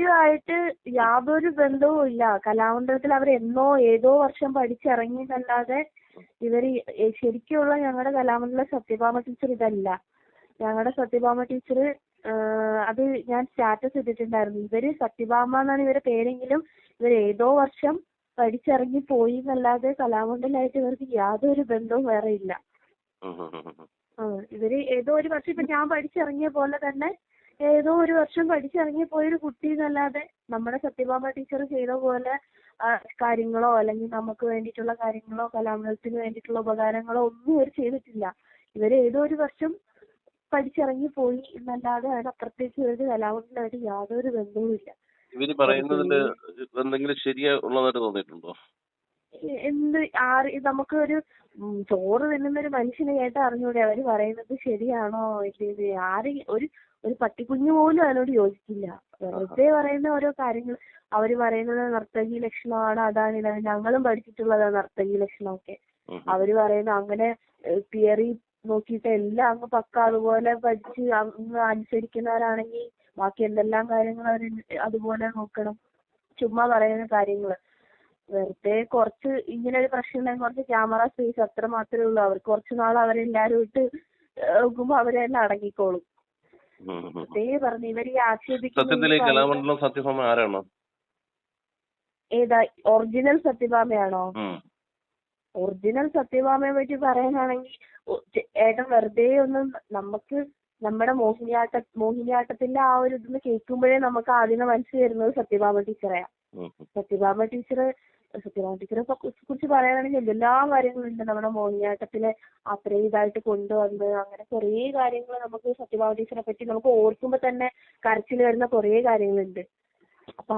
അവരുമായിട്ട് യാതൊരു ബന്ധവും ഇല്ല. കലാമണ്ഡലത്തിൽ അവർ എന്നോ ഏതോ വർഷം പഠിച്ചിറങ്ങിയെന്നല്ലാതെ ഇവർ ഈ ശരിക്കുള്ള ഞങ്ങളുടെ കലാമണ്ഡലം സത്യഭാമ ടീച്ചർ ഇതല്ല. ഞങ്ങളുടെ സത്യഭാമ ടീച്ചർ അത് ഞാൻ സ്റ്റാറ്റസ് ഇട്ടിട്ടുണ്ടായിരുന്നു. ഇവർ സത്യഭാമ എന്നാണ് ഇവരുടെ പേരെങ്കിലും ഇവർ ഏതോ വർഷം പഠിച്ചിറങ്ങി പോയി എന്നല്ലാതെ കലാമണ്ഡലമായിട്ട് ഇവർക്ക് യാതൊരു ബന്ധവും വേറെ ഇല്ല. ഇവർ ഏതോ ഒരു വർഷം ഇപ്പൊ ഞാൻ പഠിച്ചിറങ്ങിയ പോലെ തന്നെ ഏതോ ഒരു വർഷം പഠിച്ചിറങ്ങി പോയൊരു കുട്ടി എന്നല്ലാതെ നമ്മുടെ സത്യഭാമ ടീച്ചർ ചെയ്ത പോലെ കാര്യങ്ങളോ അല്ലെങ്കിൽ നമുക്ക് വേണ്ടിയിട്ടുള്ള കാര്യങ്ങളോ കലാമണ്ഡലത്തിന് വേണ്ടിയിട്ടുള്ള ഉപകാരങ്ങളോ ഒന്നും ഇവർ ചെയ്തിട്ടില്ല. ഇവർ ഏതോ ഒരു വർഷം പഠിച്ചിറങ്ങി പോയി എന്നല്ലാതെ അതിനപ്പുറത്തേക്ക് ഇവർക്ക് കലാമണ്ഡലമായിട്ട് യാതൊരു ബന്ധവുമില്ല. ഇവർ പറയുന്നതിൽ എന്തെങ്കിലും ശരിയാ ഉള്ളതായിട്ട് തോന്നിയിട്ടുണ്ടോ? എന്ത് ആര് നമുക്ക് ഒരു ചോറ് തിന്നുന്ന ഒരു മനുഷ്യനെ കേട്ടാ അറിഞ്ഞൂടെ? അവർ പറയുന്നത് ശരിയാണോ ഇത് ആര് ഒരു ഒരു പട്ടിക്കുഞ്ഞു പോലും അതിനോട് യോജിക്കില്ല. വെറുതെ പറയുന്ന ഓരോ കാര്യങ്ങൾ. അവർ പറയുന്നത് നർത്തകി ലക്ഷണമാണ് അതാണ് ഇതാണ്. ഞങ്ങളും പഠിച്ചിട്ടുള്ളതാണ് നർത്തകി ലക്ഷണമൊക്കെ. അവർ പറയുന്ന അങ്ങനെ തിയറി നോക്കിയിട്ട് എല്ലാം അങ്ങ് പക്ക. അതുപോലെ പഠിച്ച് അങ്ങ് അനുസരിക്കുന്നവരാണെങ്കിൽ ബാക്കി എന്തെല്ലാം കാര്യങ്ങൾ അവർ അതുപോലെ നോക്കണം. ചുമ്മാ പറയുന്ന കാര്യങ്ങൾ. വെറുതെ കുറച്ച് ഇങ്ങനെ ഒരു പ്രശ്നം ഉണ്ടെങ്കിൽ കുറച്ച് ക്യാമറ സ്പേസ് അത്ര മാത്രമേ ഉള്ളൂ. അവർക്ക് കുറച്ച് നാൾ അവരെല്ലാരും ഇട്ട് നോക്കുമ്പോ അവരെല്ലാം അടങ്ങിക്കോളും. അതേ പറഞ്ഞു ഇവർ ഈ ആക്ഷേപിക്കുന്ന സത്യഭാമ ആരാണ്? ഏതാ ഒറിജിനൽ സത്യഭാമയാണോ? ഒറിജിനൽ സത്യഭാമയെ പറ്റി പറയാനാണെങ്കിൽ ഏട്ടൻ വെറുതെ ഒന്നും നമുക്ക് നമ്മുടെ മോഹിനിയാട്ട മോഹിനിയാട്ടത്തിന്റെ ആ ഒരു ഇതെന്ന് കേൾക്കുമ്പോഴേ നമുക്ക് ആദ്യമേ മനസ്സിൽ വരുന്നത് സത്യഭാമ ടീച്ചറെയാ. സത്യഭാമ ടീച്ചർ സത്യഭാമ ടീച്ചറെ കുറിച്ച് പറയാനാണെങ്കിൽ എന്തെല്ലാം കാര്യങ്ങളുണ്ട്. നമ്മുടെ മോഹിനിയാട്ടത്തിലെ അത്രയും ഇതായിട്ട് കൊണ്ടുവന്ന് അങ്ങനെ കുറേ കാര്യങ്ങൾ നമുക്ക് സത്യഭാമ ടീച്ചറെ പറ്റി നമുക്ക് ഓർക്കുമ്പോ തന്നെ കരച്ചിൽ വരുന്ന കുറേ കാര്യങ്ങളുണ്ട്. അപ്പൊ